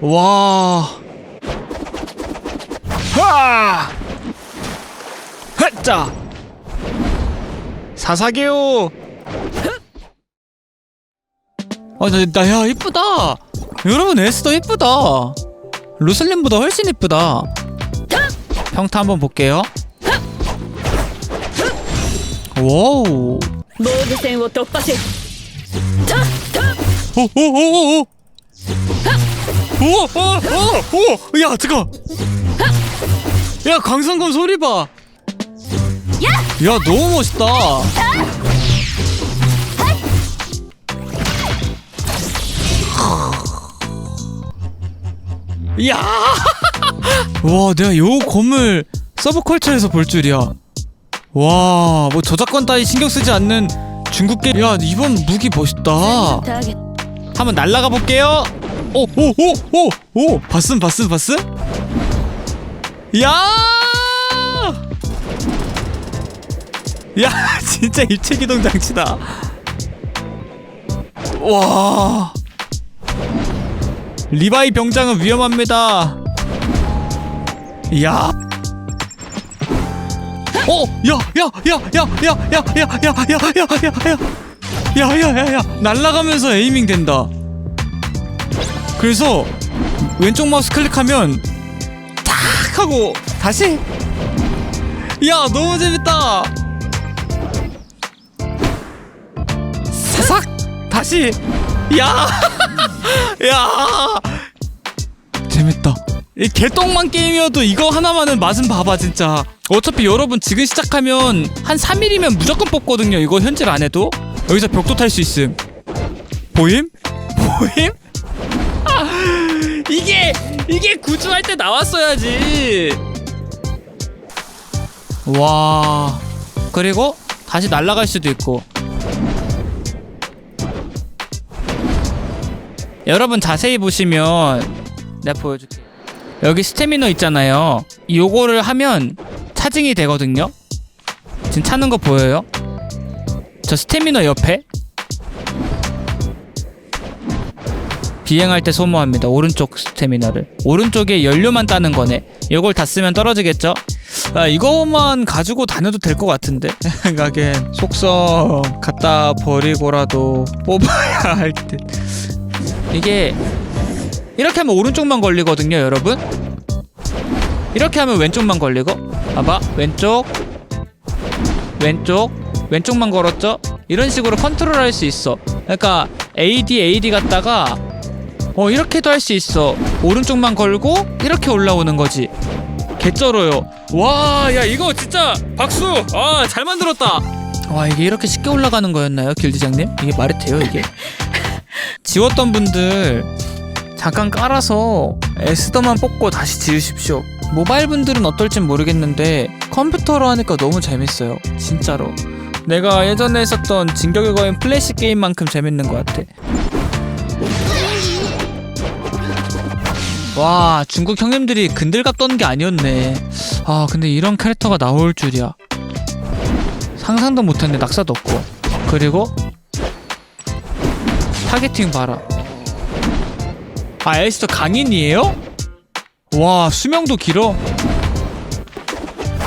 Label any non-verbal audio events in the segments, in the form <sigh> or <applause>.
와. 하! 헛자. 사사개요. 아, 나, 나야 이쁘다. 여러분 에스더 이쁘다. 루슬린보다 훨씬 이쁘다. 평타 한번 볼게요. 와우. 모드 오, 오, 오, 오. 우와, 어, 어, 오, 야, 뜨거. 야, 강성검 소리 봐. 야, 너무 멋있다. 야, <laughs> 와, 내가 요 건물 서브컬처에서 볼 줄이야. 와, 뭐 저작권 따위 신경 쓰지 않는 중국계. 야, 이번 무기 멋있다. 한번 날라가 볼게요. 오, 오, 오, 오, 오, 봤음, 봤음, 봤음? 야! 야, 진짜 입체 기동 장치다. 와. 리바이 병장은 위험합니다. 야. 어, 야, 야, 야, 야, 야, 야, 야, 야, 야, 야, 야, 야, 야. 야 야야야 날아가면서 에이밍 된다 그래서 왼쪽 마우스 클릭하면 탁 하고 다시? 야 너무 재밌다. 사삭! 다시! 야 야! <laughs> 재밌다. 이 개똥만 게임이어도 이거 하나만은 맛은 봐봐 진짜. 어차피 여러분 지금 시작하면 한 3일이면 무조건 뽑거든요 이거 현질 안 해도. 여기서 벽도 탈 수 있음. 보임? <laughs> 보임? 아, <laughs> 이게 이게 구조할 때 나왔어야지. 와. 그리고 다시 날아갈 수도 있고. 여러분 자세히 보시면 내가 보여줄게 여기 스태미너 있잖아요. 요거를 하면 차징이 되거든요. 지금 차는 거 보여요? 저 스태미너 옆에 비행할 때 소모합니다. 오른쪽 스태미너를. 오른쪽에 연료만 따는 거네. 요걸 다 쓰면 떨어지겠죠? 아 이거만 가지고 다녀도 될 것 같은데. <laughs> 생각엔 속성 갖다 버리고라도 뽑아야 <laughs> 할 듯. 이게 이렇게 하면 오른쪽만 걸리거든요 여러분. 이렇게 하면 왼쪽만 걸리고. 봐봐. 왼쪽. 왼쪽. 왼쪽만 걸었죠? 이런 식으로 컨트롤 할 수 있어. 그러니까 AD AD 갔다가 어 이렇게도 할 수 있어 오른쪽만 걸고 이렇게 올라오는 거지 개쩔어요 와 야 이거 진짜 박수 아 잘 만들었다 와 이게 이렇게 쉽게 올라가는 거였나요 길드장님 이게 말이 돼요 이게 <laughs> 지웠던 분들 잠깐 깔아서 에스더만 뽑고 다시 지으십시오. 모바일 분들은 어떨진 모르겠는데 컴퓨터로 하니까 너무 재밌어요. 진짜로. 내가 예전에 했었던 진격의 거인 플래시 게임만큼 재밌는 것 같아. 와 중국 형님들이 근들갑 떠는 게 아니었네. 아 근데 이런 캐릭터가 나올 줄이야. 상상도 못했네 낙사도 없고. 그리고 타겟팅 봐라. 아 에스터 강인이에요? 와 수명도 길어.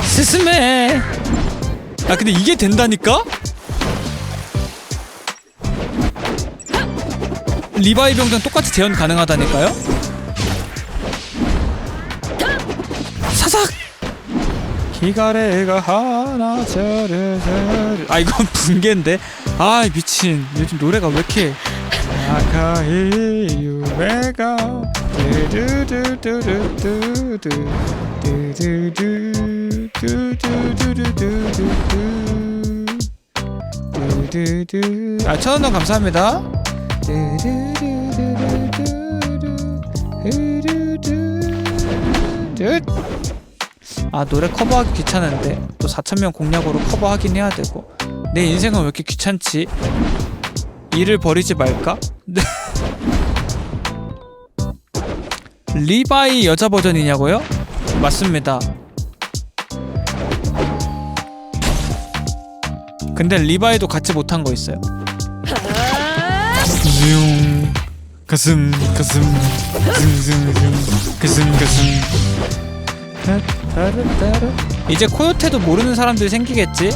스스메. 아 근데 이게 된다니까? 리바이 병장 똑같이 재현 가능하다니까요? 기가래가 하나 저르저르. 아 이건 <laughs> 붕괴인데? 아 미친. 요즘 노래가 왜 이렇게 아카이 유메가? 두두두두두두두 두두두두두두두두 두두두 아 천원 감사합니다 아 노래 커버하기 귀찮은데 또 4천명 공략으로 커버하긴 해야 되고 내 인생은 왜 이렇게 귀찮지 일을 버리지 말까? 네. <laughs> 리바이 여자 버전이냐고요? 맞습니다. 근데 리바이도 같이 못한 거 있어요. 슝. 가슴 가슴 슴슴슴 가슴 가슴 따따르따르. 이제 코요테도 모르는 사람들이 생기겠지?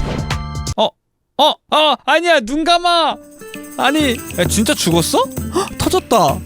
어? 어? 어? 아니야 눈 감아 아니 야, 진짜 죽었어? 헉, <gasps> 터졌다